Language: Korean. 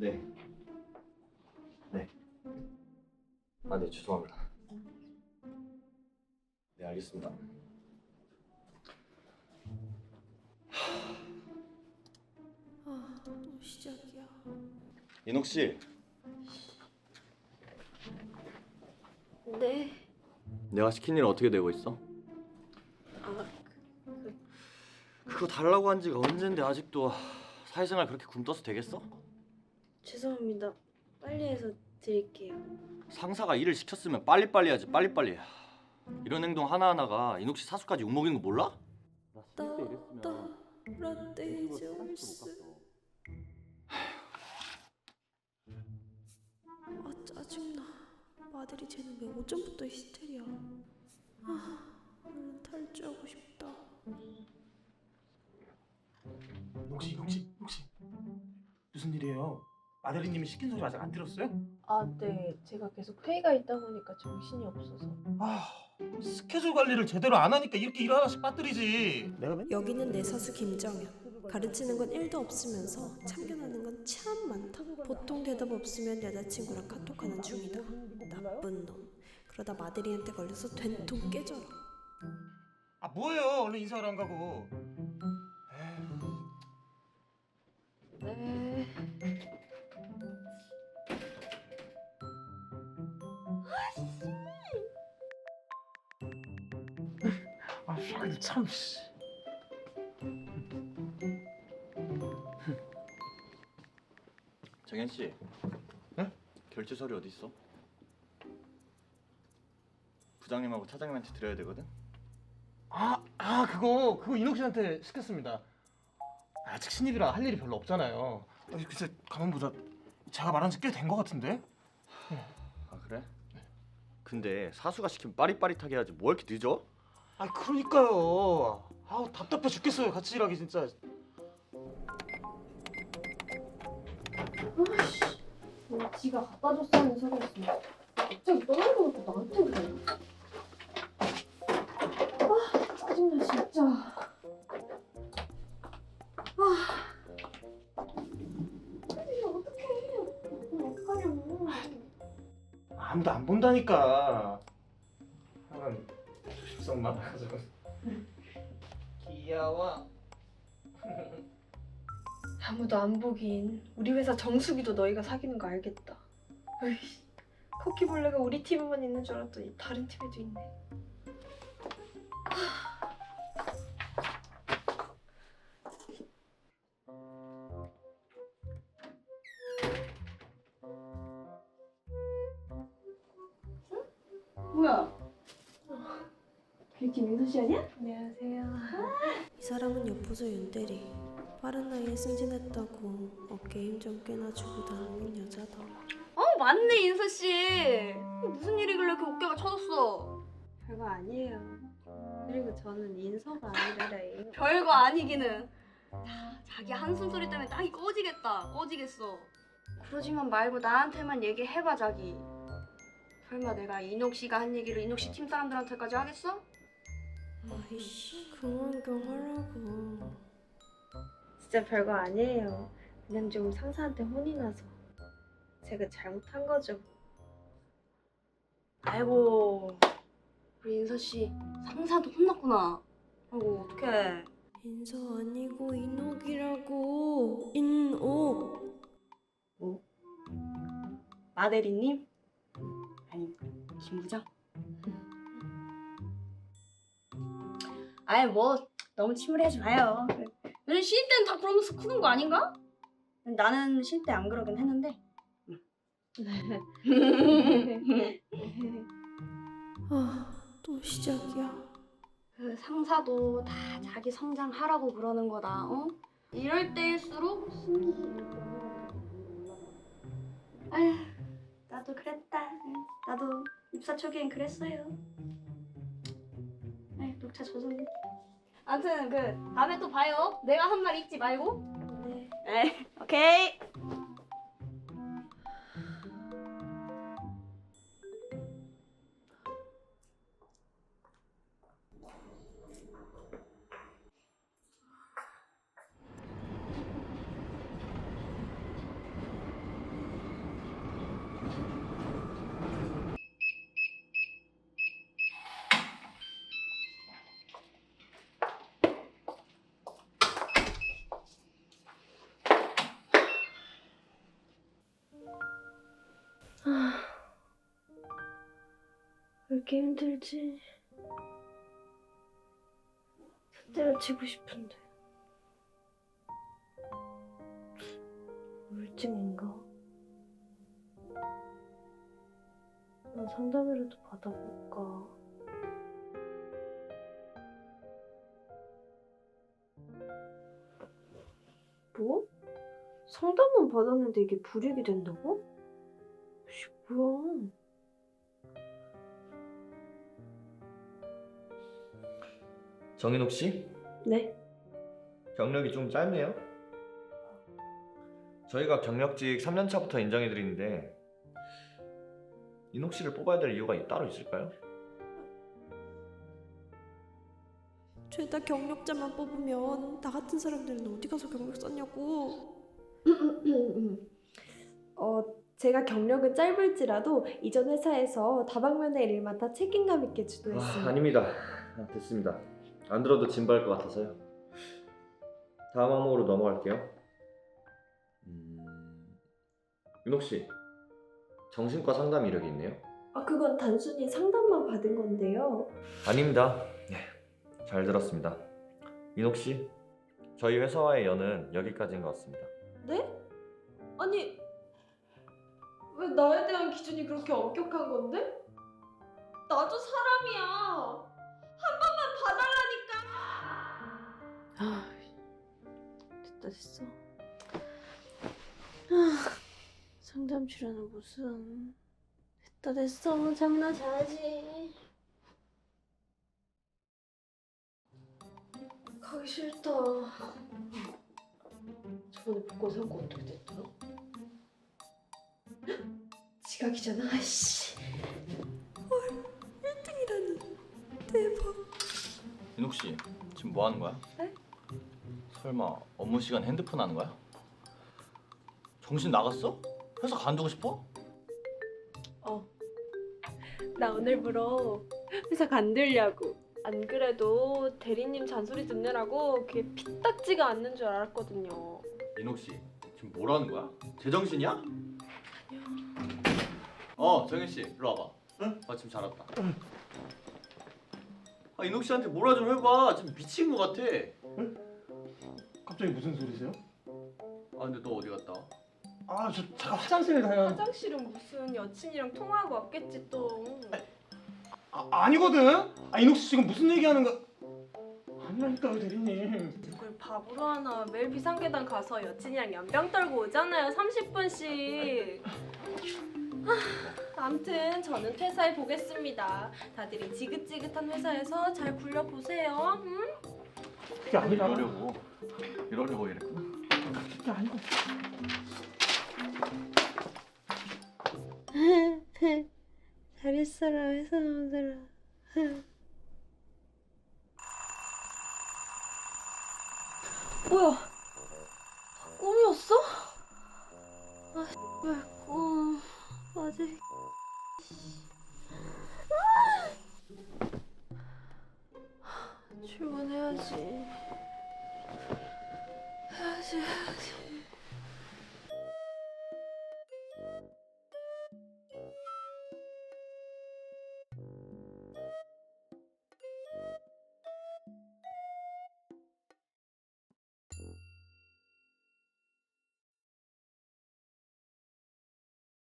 네. 네. 아, 네, 죄송합니다. 네, 알겠습니다. 아, 또 시작이야. 인옥 씨, 네. 내가 시킨 일 어떻게 되고 있어? 아, 그, 그거 달라고 한 지가 언젠데 아직도 사회생활 그렇게 굶떠서 되겠어? 죄송합니다. 빨리 해서 드릴게요. 상사가 일을 시켰으면 빨리빨리 해야지 빨리빨리 이런 행동 하나하나가 인옥 씨 사수까지 욕먹인 거 몰라? 나 따, 따, 라떼 주스. 아, 짜증나. 마들이 쟤는 왜 오전부터 히스테리야. 아, 얼른 탈주하고 싶다. 혹시 혹시 혹시 무슨 일이에요? 아들이님이 시킨 소리 아직 안 들었어요? 아, 네. 제가 계속 회의가 있다 보니까 정신이 없어서. 아 스케줄 관리를 제대로 안 하니까 이렇게 일 하나씩 빠뜨리지. 내가 맨 여기는 내 사수 김정현. 가르치는 건 1도 없으면서 참견하는 건 참 많다. 보통 대답 없으면 여자친구랑 카톡하는 중이다. 나쁜 놈. 그러다 마들이한테 걸려서 된통 깨져라. 아 뭐예요? 얼른 인사를 안 가고. 아 아니 참. 씨. 정현 씨, 네? 결제 서류 어디 있어? 부장님하고 차장님한테 드려야 되거든. 아, 아 그거 그거 인옥 씨한테 시켰습니다. 아직 신입이라 할 일이 별로 없잖아요. 아니 글쎄 가만 보자. 제가 말한 지 꽤 된 것 같은데. 아 그래? 근데 사수가 시키면 빠릿빠릿하게 해야지 뭐 이렇게 늦어? 아 그러니까요. 아우 답답해 죽겠어요. 같이 일하기 진짜. 아씨, 왜 지가 갖다 줬다는 소리 했으면 갑자기 떠나려놓고 나한테 그래. 아, 짜증나 진짜. 아, 이거 어떡해. 그럼 어떡하냐고. 아무도 안 본다니까. 조 심성만 가지고. 귀여워. 아무도 안 보긴 우리 회사 정수기도 너희가 사귀는 거 알겠다. 어이씨, 코키볼레가 우리 팀에만 있는 줄 알았더니 다른 팀에도 있네. 뷰티 민서 씨 아니야? 안녕하세요. 이 사람은 여포소 윤대리. 빠른 나이에 승진했다고 어깨에 힘좀 꽤나 주고 다니는 여자다. 어 맞네 인서 씨. 무슨 일이길래 이렇게 어깨가 쳐졌어? 별거 아니에요. 그리고 저는 인서가 아니라래요. 별거 아니기는. 자, 자기 한숨 소리 때문에 땅이 꺼지겠다. 꺼지겠어. 그러지만 말고 나한테만 얘기해봐 자기. 설마 내가 인옥 씨가 한 얘기를 인옥 씨 팀 사람들한테까지 하겠어? 아이씨, 그만 좀 하라고. 진짜 별거 아니에요. 그냥 좀 상사한테 혼이 나서 제가 잘못한 거죠. 아이고 우리 인서 씨 상사한테 혼났구나. 아이고 어떡해. 인서 아니고 인옥이라고. 인옥. 마대리님? 아니 김 부장? 아이 뭐 너무 침울해하지 마요. 요즘 쉴 때는 다 그러면서 크는 거 아닌가? 나는 쉴때안 그러긴 했는데. 아, 또 시작이야. 그 상사도 다 자기 성장하라고 그러는 거다. 어? 이럴 때일수록 아휴, 나도 그랬다. 나도 입사 초기엔 그랬어요. 녹차 젖었네. 아무튼 그 다음에 또 봐요. 내가 한 말 잊지 말고. 네. 네, 오케이. 이렇게 힘들지? 때려치고 싶은데. 우울증인가? 나 상담이라도 받아볼까? 뭐? 상담은 받았는데 이게 불이익이 된다고? 씨, 뭐야? 정인욱 씨 네? 경력이 좀 짧네요. 저희가 경력직 3년 차부터 인정해 드리는데 인욱 씨를 뽑아야 될 이유가 따로 있을까요? 죄다 경력자만 뽑으면 나 같은 사람들은 어디 가서 경력 썼냐고. 어, 제가 경력은 짧을지라도 이전 회사에서 다방면의 일을 맡아 책임감 있게 주도했습니다. 아닙니다. 아, 됐습니다. 안 들어도 진부할 것 같아서요. 다음 항목으로 넘어갈게요. 음... 윤옥 씨, 정신과 상담 이력이 있네요. 아, 그건 단순히 상담만 받은 건데요. 아닙니다. 네, 잘 들었습니다. 윤옥 씨, 저희 회사와의 연은 여기까지인 것 같습니다. 네? 아니, 왜 나에 대한 기준이 그렇게 엄격한 건데? 나도 사람이야. 아, 됐다 됐어. 아, 상담 출연은 무슨 됐다 됐어. 장난 잘하지. 가기 싫다. 저번에 복권 산거 어떻게 됐더라? 지각이잖아. 아이씨. 1등이라니. 대박. 윤옥 씨, 지금 뭐 하는 거야? 네? 설마 업무 시간 핸드폰 하는 거야? 정신 나갔어? 회사 간두고 싶어? 나 오늘부로 회사 간들려고. 안 그래도 대리님 잔소리 듣느라고 그게 피딱지가 않는 줄 알았거든요. 인옥 씨, 지금 뭐라는 거야? 제정신이야? 어, 정현 씨, 일로 와봐. 응? 마침 잘 왔다. 아, 인옥 씨한테 뭐라 좀 해봐. 지금 미친 것 같아. 갑자기 무슨 소리세요? 아, 근데 너 어디 갔다? 와? 아, 저 잠깐 화장실에 다녀. 화장실은 무슨 여친이랑 통화하고 왔겠지 또. 아, 아니거든. 아, 이녹 씨 지금 무슨 얘기하는 거? 아니라니까요, 대리님. 누굴 바보로 하나 매일 비상계단 가서 여친이랑 연병 떨고 오잖아요 30분씩 아무튼 저는 퇴사해 보겠습니다 다들 이 지긋지긋한 회사에서 잘 굴려보세요 응? 그게 아니라. 이러려고. 이러려고 이랬구나. 진짜 아니고. 잘했어라 회사 놈들아. 뭐야? 꿈이었어? 아, 씨발 꿈. 아직. 씨. 아! 출근해야지.